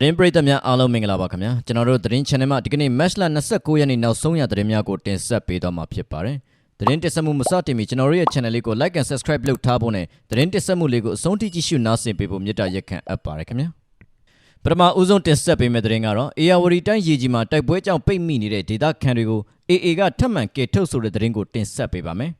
သတင်းပရိသတ်များအားလုံးမင်္ဂလာပါခင်ဗျာကျွန်တော်တို့သတင်း channel မှာဒီကနေ့ match လ29ရက်နေ့နောက်ဆုံးရသတင်းများကိုတင်ဆက်ပေးသွားမှာဖြစ်ပါတယ်သတင်းတင်ဆက်မှုမစတင်မီကျွန်တော်တို့ရဲ့ channel လေးကို like and subscribe လုပ်ထားဖို့နဲ့သတင်းတင်ဆက်မှုလေးကိုအဆုံးထိကြည့်ရှုနားဆင်ပေးဖို့မေတ္တာရက်ခံအပ်ပါတယ်ခင်ဗျာပထမဦးဆုံးတင်ဆက်ပေးမယ့်သတင်းကတော့ AR တိုင်းရေကြီးမှာတိုက်ပွဲကြောင့်ပိတ်မိနေတဲ့ဒေသခံတွေကို AA ကထပ်မံကယ်ထုတ်ဆိုတဲ့သတင်းကိုတင်ဆက်ပေးပါမယ်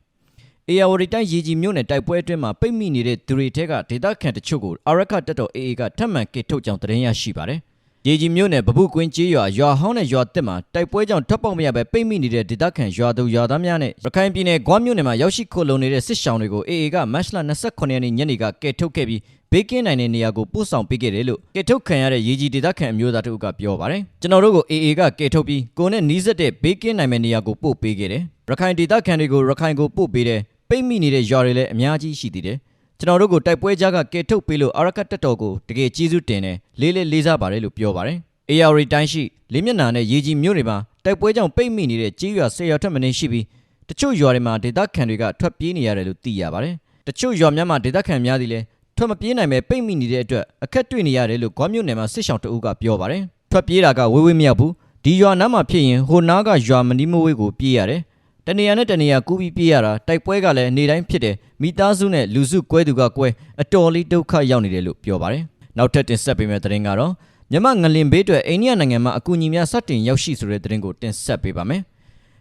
အေယာဝတီတိုင်းရေကြီးမြို့နယ်တိုက်ပွဲအတွင်းမှာပိတ်မိနေတဲ့သူတွေထဲကဒေသခံတချို့ကိုအာရခတက်တော် AA ကထပ်မံကစ်ထုတ်ကြောင်းသတင်းရရှိပါတယ်။ရေကြီးမြို့နယ်ဗပုကွင်းကျေးရွာရွာဟောင်းနဲ့ရွာတက်မှာတိုက်ပွဲကြောင့်ထွက်ပေါက်မရပဲပိတ်မိနေတဲ့ဒေသခံရွာသူရွာသားများနဲ့ရခိုင်ပြည်နယ်ဂွားမြို့နယ်မှာရောက်ရှိခိုလုံနေတဲ့စစ်ရှောင်းတွေကို AA ကမတ်လ29ရက်နေ့ညနေကကယ်ထုတ်ခဲ့ပြီးဘေးကင်းနိုင်တဲ့နေရာကိုပို့ဆောင်ပေးခဲ့တယ်လို့ကယ်ထုတ်ခံရတဲ့ရေကြီးဒေသခံအမျိုးသားတို့ကပြောပါတယ်။ကျွန်တော်တို့ကို AA ကကယ်ထုတ်ပြီးကိုနဲ့နီးစပ်တဲ့ဘေးကင်းနိုင်မယ့်နေရာကိုပို့ပေးခဲ့တယ်။ရခိုင်ဒေသခံတွေကိုရခိုင်ကိုပို့ပေးတယ် ပိတ်မိနေတဲ့ရွာတွေလည်းအများကြီးရှိသေးတယ်ကျွန်တော်တို့ကိုတိုက်ပွဲကြားကကယ်ထုတ်ပေးလို့အာရကတ်တက်တော်ကိုတကယ်ကျေးဇူးတင်တယ်လေးလေးလေးစားပါတယ်လို့ပြောပါတယ် AR တိုင်းရှိလေးမျက်နှာနဲ့ရေကြီးမြို့တွေမှာတိုက်ပွဲကြောင့်ပိတ်မိနေတဲ့ကြေးရွာ၁၀ရွာထက်မနည်းရှိပြီးတချို့ရွာတွေမှာဒေသခံတွေကထွက်ပြေးနေရတယ်လို့သိရပါတယ်တချို့ရွာများမှာဒေသခံများသည်လည်းထွက်မပြေးနိုင်ပဲပိတ်မိနေတဲ့အတွက်အခက်တွေ့နေရတယ်လို့ဂွားမြို့နယ်မှာစစ်ဆောင်တအုပ်ကပြောပါတယ်ထွက်ပြေးတာကဝေးဝေးမရောက်ဘူးဒီရွာနားမှာဖြစ်ရင်ဟိုနားကရွာမနီးမဝေးကိုပြေးရတယ် တနေရာနဲ့တနေရာကူးပြီးပြေးရတာတိုက်ပွဲကလည်းနေတိုင်းဖြစ်တယ်မိသားစုနဲ့လူစုကွဲသူကကွဲအတော်လေးဒုက္ခရောက်နေတယ်လို့ပြောပါတယ်နောက်ထပ်တင်ဆက်ပေးမယ့်သတင်းကတော့မြန်မာငလင်ဘေးအတွက်အိန္ဒိယနိုင်ငံမှာအကူအညီများစတင်ရောက်ရှိဆိုတဲ့သတင်းကိုတင်ဆက်ပေးပါမယ်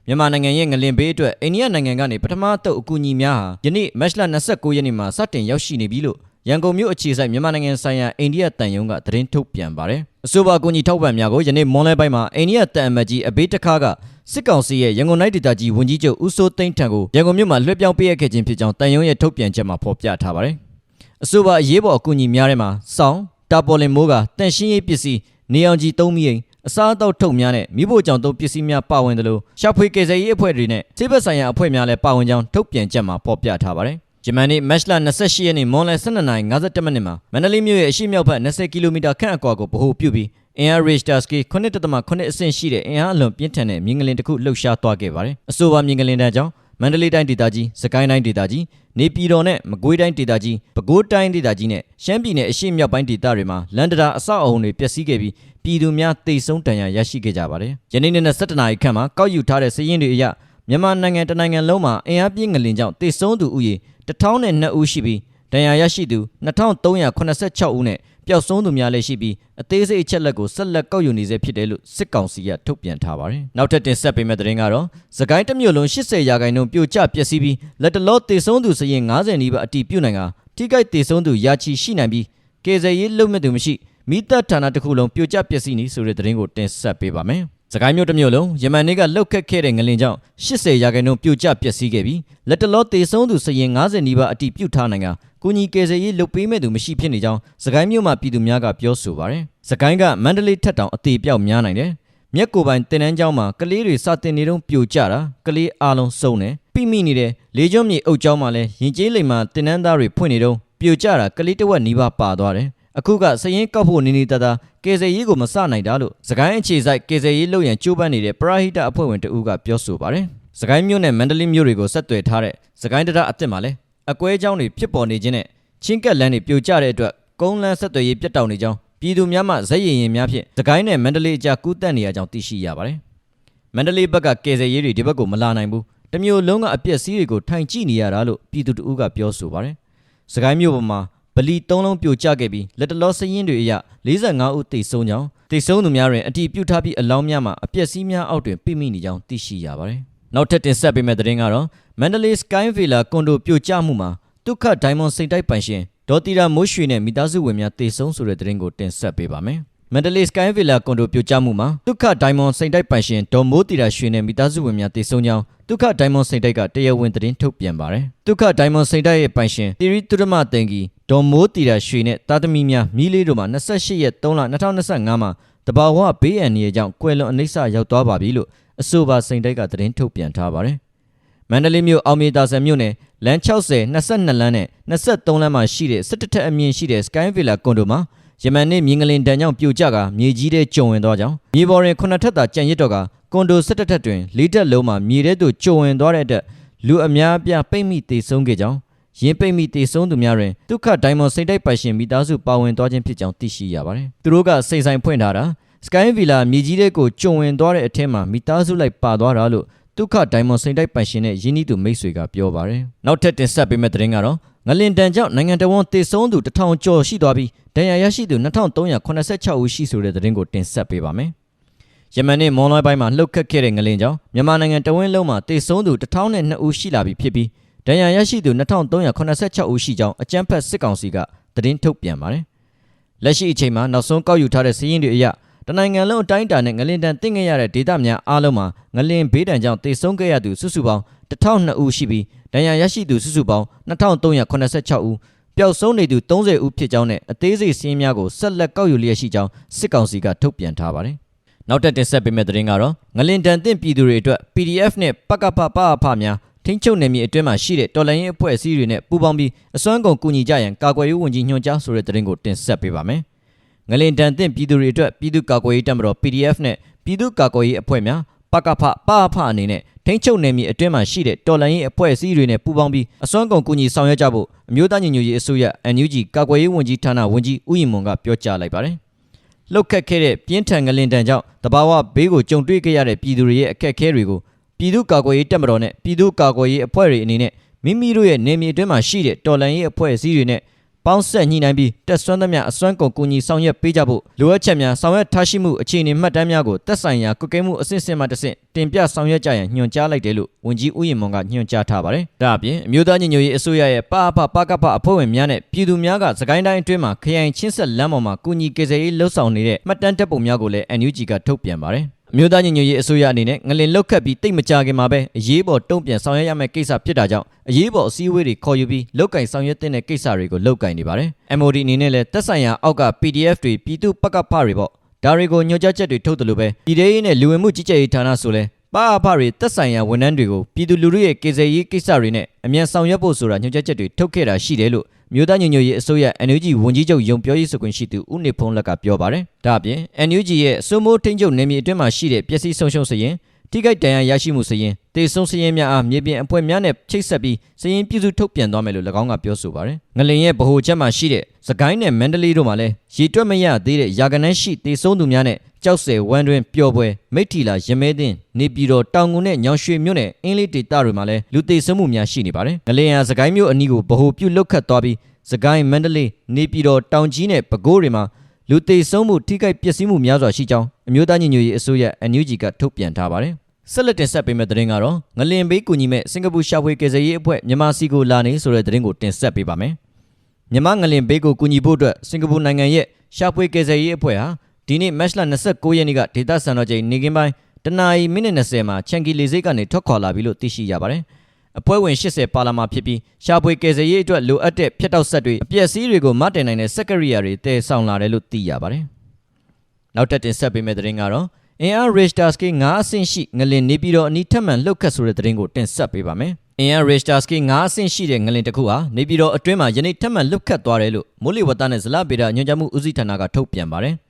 မြန်မာနိုင်ငံရဲ့ငလင်ဘေးအတွက်အိန္ဒိယနိုင်ငံကနေပထမတုပ်အကူအညီများဟာယနေ့မတ်လ29ရက်နေ့မှာစတင်ရောက်ရှိနေပြီလို့ရန်ကုန်မြို့အခြေစိုက်မြန်မာနိုင်ငံဆိုင်ရာအိန္ဒိယတန်ယုံကသတင်းထုတ်ပြန်ပါတယ်အဆိုပါအကူအညီထောက်ပံ့များကိုယနေ့မွန်လဲပိုင်းမှာအိန္ဒိယတန်အမတ်ကြီးအဘေးတခါက စစ်ကောင်စီရဲ့ရန်ကုန်တိုင်းဒေသကြီးဝန်ကြီးချုပ်ဦးစိုးသိန်းထံကိုရန်ကုန်မြို့မှာလွှဲပြောင်းပေးအပ်ခဲ့ခြင်းဖြစ်ကြောင်းတန်ယုံရဲ့ထုတ်ပြန်ချက်မှာဖော်ပြထားပါတယ်။အဆိုပါအရေးပေါ်အကူအညီများထဲမှာစောင်းတာပေါ်လင်မိုးကတန်ရှင်းရေးပစ္စည်းနေအောင်ကြီးသုံးမိရင်အစားအသောက်ထုတ်များနဲ့မိဖို့ကြောင့်သုံးပစ္စည်းများပါဝင်တယ်လို့ရှာဖွေကေဇယ်ရေးအဖွဲ့တွေနဲ့စေဘက်ဆိုင်ရာအဖွဲ့များလည်းပါဝင်ကြောင်းထုတ်ပြန်ချက်မှာဖော်ပြထားပါတယ်။ဂျမန်နေ့မတ်လ28ရက်နေ့မွန်လယ်12:57မိနစ်မှာမန္တလေးမြို့ရဲ့အရှိမြောက်ဘက်20ကီလိုမီတာခန့်အကွာကိုဗဟိုပြုပြီး အင်အား Richter scale 9.8အဆင့်ရှိတဲ့အင်အားအလွန်ပြင်းထန်တဲ့မြင်းကလင်တစ်ခုလှုပ်ရှားသွားခဲ့ပါတယ်။အဆိုပါမြင်းကလင်တန်းကြောင့်မန္တလေးတိုင်းဒေသကြီး၊စကိုင်းတိုင်းဒေသကြီး၊နေပြည်တော်နဲ့မကွေးတိုင်းဒေသကြီး၊ပဲခူးတိုင်းဒေသကြီးနဲ့ရှမ်းပြည်နယ်အရှေ့မြောက်ပိုင်းဒေသတွေမှာလန်ဒရာအဆောက်အအုံတွေပျက်စီးခဲ့ပြီးပြည်သူများတိတ်ဆုံးတန်ရာရရှိခဲ့ကြပါတယ်။ယနေ့နေ့နဲ့17နာရီခန့်မှာကောက်ယူထားတဲ့စည်ရင်းတွေအရမြန်မာနိုင်ငံတနိုင်ငံလုံးမှာအင်အားပြင်းငလင်ကြောင့်တိတ်ဆုံးသူဦးရေ1002ဦးရှိပြီးဒဏ်ရာရရှိသူ2386ဦးနဲ့ ပျောက်ဆုံးသူများလည်းရှိပြီးအသေးစိတ်အချက်လက်ကိုဆက်လက်ကောက်ယူနေဆဲဖြစ်တယ်လို့စစ်ကောင်စီကထုတ်ပြန်ထားပါတယ်။နောက်ထပ်တင်ဆက်ပေးမယ့်သတင်းကတော့သခိုင်းတစ်မြို့လုံး80ရာခိုင်နှုန်းပြိုကျပျက်စီးပြီးလက်တလောတေဆုံးသူစရင်90နီးပါးအတီးပြုတ်နိုင်ကထိခိုက်တေဆုံးသူရာချီရှိနိုင်ပြီးကေဇယ်ရေးလုံမဲ့သူမရှိမိသက်ဌာနတစ်ခုလုံးပြိုကျပျက်စီးနေဆိုတဲ့သတင်းကိုတင်ဆက်ပေးပါမယ်။ စကိုင်းမြို့တစ်မြို့လုံးယမန်နေ့ကလှုပ်ခတ်ခဲ့တဲ့ငလင်ကြောင့်80ရာခိုင်နှုန်းပြိုကျပျက်စီးခဲ့ပြီးလက်တလောတေဆုံးသူစရင်90နီးပါးအတိပြုတ်ထားနိုင်ကကုညီကယ်ဆယ်ရေးလုပ်ပေးမဲ့သူမရှိဖြစ်နေကြောင်းစကိုင်းမြို့မှာပြည်သူများကပြောဆိုပါတယ်။စကိုင်းကမန္တလေးထက်တောင်အသေးပြောက်များနိုင်တယ်။မြက်ကိုပိုင်တင်နန်းကျောင်းမှာကလေးတွေစာတင်နေတော့ပြိုကျတာကလေးအားလုံးစုံတယ်ပြိမိနေတယ်လေးကျွန်းမြေအုပ်ကျောင်းမှာလည်းရင်ကျေးလိမ်မှာတင်နန်းသားတွေဖွင့်နေတော့ပြိုကျတာကလေးတဝက်နီးပါးပါသွားတယ်အခုကစရင်ကောက်ဖို့နေနေတတကယ်ဆယ်ရေးကိုမစနိုင်တာလို့စကိုင်းအခြေစိုက်ကယ်ဆယ်ရေးလုပ်ရန်ကြိုးပမ်းနေတဲ့ပရာဟိတအဖွဲ့ဝင်တဦးကပြောဆိုပါတယ်။စကိုင်းမြို့နယ်မန္တလေးမြို့တွေကိုဆက်သွယ်ထားတဲ့စကိုင်းတရအစ်စ်မှာလည်းအကွဲကြောင်းတွေဖြစ်ပေါ်နေခြင်းနဲ့ချင်းကက်လန်းတွေပြိုကျတဲ့အတွက်ကုန်းလန်းဆက်သွယ်ရေးပြတ်တောက်နေကြောင်းပြည်သူများမှဇက်ရည်ရင်များဖြင့်စကိုင်းနဲ့မန္တလေးအကြားကူးတက်နေရကြောင်းသိရှိရပါတယ်။မန္တလေးဘက်ကကယ်ဆယ်ရေးတွေဒီဘက်ကိုမလာနိုင်ဘူး။တမျိုးလုံးကအပြက်စီးတွေကိုထိုင်ကြည့်နေရတာလို့ပြည်သူတဦးကပြောဆိုပါတယ်။စကိုင်းမြို့ပေါ်မှာ ဗလီ၃လုံးပြိုကျခဲ့ပြီးလက်တလောစရင်တွေအရ45ဦးသေဆုံးကြောင်းသေဆုံးသူများတွင်အတီးပြုတ်ထားပြီးအလောင်းများမှာအပျက်စီးများအောက်တွင်ပြိမိနေကြောင်းသိရှိရပါတယ်။နောက်ထပ်တင်ဆက်ပေးမယ့်သတင်းကတော့မန္တလေးစကိုင်းဗီလာကွန်ဒိုပြိုကျမှုမှာဒုက္ခဒိုင်မွန်စိတ်တိုက်ပိုင်ရှင်ဒေါ်တီရာမိုးရွှေနဲ့မိသားစုဝင်များသေဆုံးဆိုတဲ့သတင်းကိုတင်ဆက်ပေးပါမယ်။ မန္တလေးစကိုင်းဗီလာကွန်ဒိုပြိုကျမှုမှာဒုက္ခဒိုင်မွန်စိတ်တိုက်ပိုင်ရှင်ဒေါ်မိုးတီရာရွှေနဲ့မိသားစုဝင်များသေဆုံးကြောင်းဒုက္ခဒိုင်မွန်စိတ်တိုက်ကတရားဝင်သတင်းထုတ်ပြန်ပါတယ်ဒုက္ခဒိုင်မွန်စိတ်တိုက်ရဲ့ပိုင်ရှင်တီရီတုရမတင်ကြီးဒေါ်မိုးတီရာရွှေနဲ့တာသမီများမိလေးတို့မှာ28ရက်3လ2025မှာတဘာဝဘေးအန္တရာယ်ကြောင့်ကွယ်လွန်အနိစ္စရောက်သွားပါပြီလို့အဆိုပါစိတ်တိုက်ကသတင်းထုတ်ပြန်ထားပါတယ်မန္တလေးမြို့အောင်မြေတာဆန်မြို့နယ်လမ်း60 22လမ်းနဲ့23လမ်းမှာရှိတဲ့17ထက်အမြင့်ရှိတဲ့ Sky Villa ကွန်ဒိုမှာ ယမန်နေ့မြင်းကလင်တန်ကြောင့်ပြိုကျကမြေကြီးထဲကျုံဝင်သွားကြောင်းမြေပေါ်တွင်ခုနှစ်ထပ်သာကြံရစ်တော့ကကွန်ဒို17ထပ်တွင်လေးတက်လုံးမှာမြေထဲသို့ကျုံဝင်သွားတဲ့အတွက်လူအများအပြားပိတ်မိသေဆုံးခဲ့ကြောင်းယရင်ပိတ်မိတေဆုံးသူများတွင်ဒုက္ခဒိုင်မွန်စိတ်တိုက်ပိုင်ရှင်မိသားစုပါဝင်သွားခြင်းဖြစ်ကြောင်းသိရှိရပါတယ်။သူတို့ကစိတ်ဆိုင်ဖွင့်ထားတာ Sky Villa မြေကြီးတဲ့ကိုကျုံဝင်သွားတဲ့အထက်မှာမိသားစုလိုက်ပါသွားတာလို့ဒုက္ခဒိုင်မွန်စိတ်တိုက်ပိုင်ရှင်နဲ့ယင်းနီးသူမိတ်ဆွေကပြောပါတယ်။နောက်ထပ်တင်ဆက်ပေးမယ့်သတင်းကတော့ ငလင်တန်ကြောင့်နိုင်ငံတော်ဝန်တေဆုံးသူ1000ကျော်ရှိသွားပြီးဒဏ်ရာရရှိသူ2386ဦးရှိဆိုတဲ့သတင်းကိုတင်ဆက်ပေးပါမယ်။ယမန်နေ့မွန်လွိုင်းပိုင်းမှာလှုပ်ခတ်ခဲ့တဲ့ငလင်ကြောင့်မြန်မာနိုင်ငံတဝင်းလုံးမှာတေဆုံးသူ1002ဦးရှိလာပြီဖြစ်ပြီးဒဏ်ရာရရှိသူ2386ဦးရှိကြောင်းအကြမ်းဖက်စစ်ကောင်စီကသတင်းထုတ်ပြန်ပါတယ်။လက်ရှိအချိန်မှာနောက်ဆုံးကောက်ယူထားတဲ့စည်းရင်းတွေအရ တနိုင်ငံလုံးအတိုင်းအတာနဲ့ငလင်တန်တင်ခဲ့ရတဲ့ဒေသများအားလုံးမှာငလင်ဘေးဒဏ်ကြောင့်တေဆုံးခဲ့ရသူစုစုပေါင်း1002ဦးရှိပြီးဒဏ်ရာရရှိသူစုစုပေါင်း2386ဦးပျောက်ဆုံးနေသူ30ဦးဖြစ်ကြောင်းနဲ့အသေးစိတ်စည်းရင်းများကိုဆက်လက်ကောက်ယူလျက်ရှိကြောင်းစစ်ကောင်စီကထုတ်ပြန်ထားပါတယ်။နောက်ထပ်တင်ဆက်ပေးမယ့်သတင်းကတော့ငလင်တန်တင့်ပြည်သူတွေအတွက် PDF နဲ့ပကပပအဖများထိန်းချုပ်နယ်မြေအတွင်းမှာရှိတဲ့တော်လှန်ရေးအဖွဲ့အစည်းတွေနဲ့ပူးပေါင်းပြီးအစွမ်းကုန်ကူညီကြရန်ကာကွယ်ရေးဝန်ကြီးညွှန်ကြားဆိုတဲ့သတင်းကိုတင်ဆက်ပေးပါမယ်။ ငလင်တန်တင့်ပြည်သူတွေအတွက်ပြည်သူ့ကာကွယ်ရေးတပ်မတော် PDF နဲ့ပြည်သူ့ကာကွယ်ရေးအဖွဲ့များပကဖပအဖအနေနဲ့ထိန်းချုပ်နယ်မြေအတွင်းမှာရှိတဲ့တော်လှန်ရေးအဖွဲ့အစည်းတွေနဲ့ပူးပေါင်းပြီးအစွမ်းကုန်ကူညီဆောင်ရွက်ကြဖို့အမျိုးသားညီညွတ်ရေးအစိုးရ NUG ကာကွယ်ရေးဝန်ကြီးဌာနဝန်ကြီးဦးရင်မွန်ကပြောကြားလိုက်ပါတယ်။လှုပ်ခတ်ခဲ့တဲ့ပြင်းထန်ငလင်တန်ကြောင့်တဘာဝဘေးကိုကြုံတွေ့ခဲ့ရတဲ့ပြည်သူတွေရဲ့အခက်အခဲတွေကိုပြည်သူ့ကာကွယ်ရေးတပ်မတော်နဲ့ပြည်သူ့ကာကွယ်ရေးအဖွဲ့တွေအနေနဲ့မိမိတို့ရဲ့နေမြေအတွင်းမှာရှိတဲ့တော်လှန်ရေးအဖွဲ့အစည်းတွေနဲ့ ပေါင်းဆက်ညှိနှိုင်းပြီးတက်ဆွမ်းသမျှအစွမ်းကုန်ကူညီဆောင်ရွက်ပေးကြဖို့လိုအပ်ချက်များဆောင်ရွက်ထားရှိမှုအခြေအနေမှတ်တမ်းများကိုတက်ဆိုင်ရာကုကဲမှုအဆင့်ဆင့်မှတစ်ဆင့်တင်ပြဆောင်ရွက်ကြရန်ညွှန်ကြားလိုက်တယ်လို့ဝန်ကြီးဦးရင်မွန်ကညွှန်ကြားထားပါတယ်။ဒါအပြင်အမျိုးသားညီညွတ်ရေးအစိုးရရဲ့ပအဖပကဖအဖွဲ့ဝင်များနဲ့ပြည်သူများကစကိုင်းတိုင်းအတွင်းမှာခရိုင်ချင်းဆက်လမ်းပေါ်မှာကူညီကေဇယ်ရေးလှုပ်ဆောင်နေတဲ့မှတ်တမ်းတပ်ပုံများကိုလည်း NUG ကထုတ်ပြန်ပါတယ်။ အမျိုးသားညီညွတ်ရေးအစိုးရအနေနဲ့ငလင်လောက်ခတ်ပြီးတိတ်မကြခင်မှာပဲအရေးပေါ်တုံ့ပြန်ဆောင်ရွက်ရမယ့်ကိစ္စဖြစ်တာကြောင့်အရေးပေါ်အစည်းအဝေးတွေခေါ်ယူပြီးလောက်ကင်ဆောင်ရွက်တဲ့ကိစ္စတွေကိုလောက်ကင်နေပါတယ်။ MOD အနေနဲ့လည်းသက်ဆိုင်ရာအောက်က PDF တွေပြည်သူ့ပကဖတွေပေါ့ဒါတွေကိုညွှန်ကြားချက်တွေထုတ်တယ်လို့ပဲပြည်ထောင်ရေးနဲ့လူဝင်မှုကြီးကြပ်ရေးဌာနဆိုလဲ ပါအဖတွေသက်ဆိုင်ရာဝန်ထမ်းတွေကိုပြည်သူလူထုရဲ့ကေဇယ်ရေးကိစ္စတွေနဲ့အမြန်ဆောင်ရွက်ဖို့ဆိုတာညွှန်ကြားချက်တွေထုတ်ခဲ့တာရှိတယ်လို့မြို့သားညညရေးအစိုးရ NUG ဝန်ကြီးချုပ်ယုံပြောရေးဆိုခွင့်ရှိသူဦးနေဖုံးလက်ကပြောပါတယ်။ဒါအပြင် NUG ရဲ့အစိုးမိုးထိန်းချုပ်နယ်မြေအတွင်းမှာရှိတဲ့ပျက်စီးဆုံးရှုံးစရင်ထိခိုက်ဒဏ်ရာရရှိမှုစရင်တေဆုံးစရင်များအားမြေပြင်အဖွဲ့များနဲ့ချိတ်ဆက်ပြီးစရင်ပြည်စုထုတ်ပြန်သွားမယ်လို့၎င်းကပြောဆိုပါတယ်။ငလင်ရဲ့ဗဟိုချက်မှာရှိတဲ့စကိုင်းနဲ့မန္တလေးတို့မှာလည်းရေတွက်မရသေးတဲ့ရာကနန်းရှိတေဆုံးသူများနဲ့ ကြောက်စဲဝမ်းတွင်ပျော်ပွဲမိထီလာရမဲတင်နေပြည်တော်တောင်ငုံနဲ့ညောင်ရွှေမြို့နယ်အင်းလေးဒေသတွေမှာလည်းလူတေဆုံးမှုများရှိနေပါတယ်။ငလင်ဟာစကိုင်းမြို့အနီးကိုဗဟိုပြုတ်လုတ်ခတ်သွားပြီးစကိုင်းမန္တလေးနေပြည်တော်တောင်ကြီးနဲ့ပဲခူးတွေမှာလူသေဆုံးမှုထိခိုက်ပျက်စီးမှုများစွာရှိကြောင်းအမျိုးသားညီညွတ်ရေးအစိုးရ NUG ကထုတ်ပြန်ထားပါတယ်။ဆက်လက်တင်ဆက်ပေးမယ့်သတင်းကတော့ငလင်ဘေးကူညီမဲ့စင်ကာပူရှာဖွေကယ်ဆယ်ရေးအဖွဲ့မြန်မာစီကိုလာနေဆိုတဲ့သတင်းကိုတင်ဆက်ပေးပါမယ်။မြန်မာငလင်ဘေးကိုကူညီဖို့အတွက်စင်ကာပူနိုင်ငံရဲ့ရှာဖွေကယ်ဆယ်ရေးအဖွဲ့ဟာ ဒီနေ့မတ်လ29ရက်နေ့ကဒေသစံတော်ချိန်နေကင်းပိုင်းတနာရီမိနစ်20မှာချန်ကီလေဆိပ်ကနေထွက်ခွာလာပြီလို့သိရှိရပါတယ်။အဖွဲ့ဝင်80ပါလာမှာဖြစ်ပြီးရှားပွေကယ်ဆယ်ရေးအတွက်လိုအပ်တဲ့ဖျက်တောက်ဆက်တွေအပျက်စီးတွေကိုမတင်နိုင်တဲ့စက်ကရိယာတွေတည်ဆောင်လာတယ်လို့သိရပါတယ်။နောက်တက်တင်ဆက်ပေးမယ့်သတင်းကတော့အင်အား Richter scale 9အဆင့်ရှိငလင်နေပြီးတော့အနီးထပ်မံလှုပ်ခတ်ဆိုတဲ့သတင်းကိုတင်ဆက်ပေးပါမယ်။အင်အား Richter scale 9အဆင့်ရှိတဲ့ငလင်တစ်ခုဟာနေပြီးတော့အတွင်းမှာယနေ့ထပ်မံလှုပ်ခတ်သွားတယ်လို့မိုးလေဝသနဲ့ဇလဗေဒညွှန်ကြားမှုဦးစီးဌာနကထုတ်ပြန်ပါတယ်။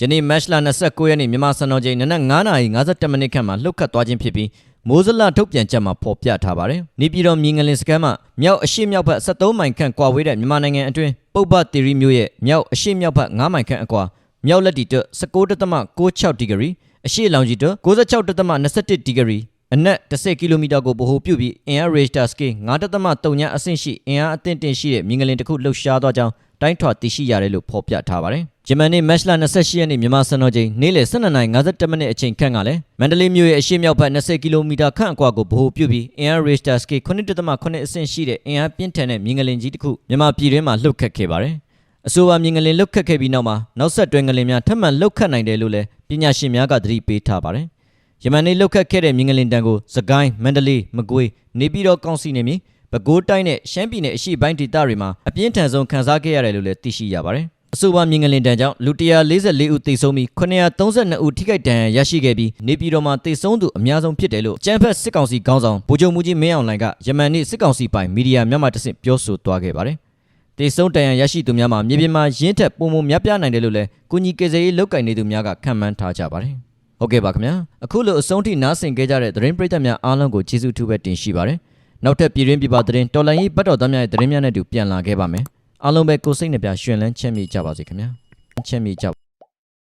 ယနေ့မတ်လ29ရက်နေ့မြန်မာစံတော်ချိန်နနက်9:57မိနစ်ခန့်မှာလှုပ်ခတ်သွားခြင်းဖြစ်ပြီးမိုးစလထုတ်ပြန်ချက်မှာဖော်ပြထားပါတယ်။နေပြည်တော်မြင်းငလင်စခန်းမှာမြောက်အရှိမြောက်ဘက်73မိုင်ခန့်ကွာဝေးတဲ့မြန်မာနိုင်ငံအတွင်းပုပ္ပတီရီမျိုးရဲ့မြောက်အရှိမြောက်ဘက်9မိုင်ခန့်အကွာမြောက်လက်တီတွ19.66ဒီဂရီအရှိလောင်ဂျီတွ96.21ဒီဂရီအနက်10ကီလိုမီတာကိုဗဟိုပြုပြီးအင်အား Richter scale 9.3ညအဆင့်ရှိအင်အားအသင့်တင်ရှိတဲ့မြင်းငလင်တစ်ခုလှုပ်ရှားသွားကြောင်းတိုင်းထွာတည်ရှိရတယ်လို့ဖော်ပြထားပါတယ်။ ဂျမန်နေ့မတ်လ28ရက်နေ့မြန်မာစံတော်ချိန်နေ့လယ်12:57မိနစ်အချိန်ခန့်ကလည်းမန္တလေးမြို့ရဲ့အရှေ့မြောက်ဘက်20ကီလိုမီတာခန့်အကွာကိုဗဟိုပြုပြီးအင်အား Richter scale 9.8အဆင့်ရှိတဲ့အင်အားပြင်းထန်တဲ့မြင်းငလင်ကြီးတစ်ခုမြန်မာပြည်တွင်းမှာလှုပ်ခတ်ခဲ့ပါတယ်။အဆိုပါမြင်းငလင်လှုပ်ခတ်ခဲ့ပြီးနောက်မှာနောက်ဆက်တွဲငလင်များထပ်မံလှုပ်ခတ်နိုင်တယ်လို့လည်းပညာရှင်များကသတိပေးထားပါတယ်။ယမန်နေ့လှုပ်ခတ်ခဲ့တဲ့မြင်းငလင်တန်ကိုစကိုင်းမန္တလေးမကွေးနေပြည်တော်ကောင်စီနေမြေပဲခူးတိုင်းနဲ့ရှမ်းပြည်နယ်အရှေ့ပိုင်းဒေသတွေမှာအပြင်းထန်ဆုံးခံစားခဲ့ရတယ်လို့လည်းသိရှိရပါတယ်။ အဆိုပါမြင်ငလင်တန်းကြောင့်လူ144ဦးသေဆုံးပြီး932ဦးထိခိုက်ဒဏ်ရာရရှိခဲ့ပြီးနေပြည်တော်မှာသေဆုံးသူအများဆုံးဖြစ်တယ်လို့ကျန်းဖက်စစ်ကောင်စီခေါင်းဆောင်ဗိုလ်ချုပ်မူကြီးမင်းအောင်လှိုင်ကယမန်နေ့စစ်ကောင်စီပိုင်မီဒီယာမြန်မာတဆင့်ပြောဆိုသွားခဲ့ပါတယ်။သေဆုံးဒဏ်ရာရရှိသူများမှာမြေပြင်မှာရင်းထက်ပုံမများပြားနိုင်တယ်လို့လည်းကုညီကေဇေးလောက်ကင်နေသူများကခံမှန်းထားကြပါတယ်။ဟုတ်ကဲ့ပါခင်ဗျာအခုလိုအဆုံးထိနားဆင်ခဲ့ကြတဲ့သတင်းပရိသတ်များအားလုံးကိုကျေးဇူးထူးပဲတင်ရှိပါတယ်။နောက်ထပ်ပြည်တွင်းပြည်ပသတင်းတော်လိုင်းရေးဘတ်တော်သားများရဲ့သတင်းများနဲ့အတူပြန်လာခဲ့ပါမယ် အားလုံးပဲကိုယ်စိတ်နှပြရှင်လန်းချမ်းမြေ့ကြပါစေခင်ဗျာချမ်းမြေ့ကြ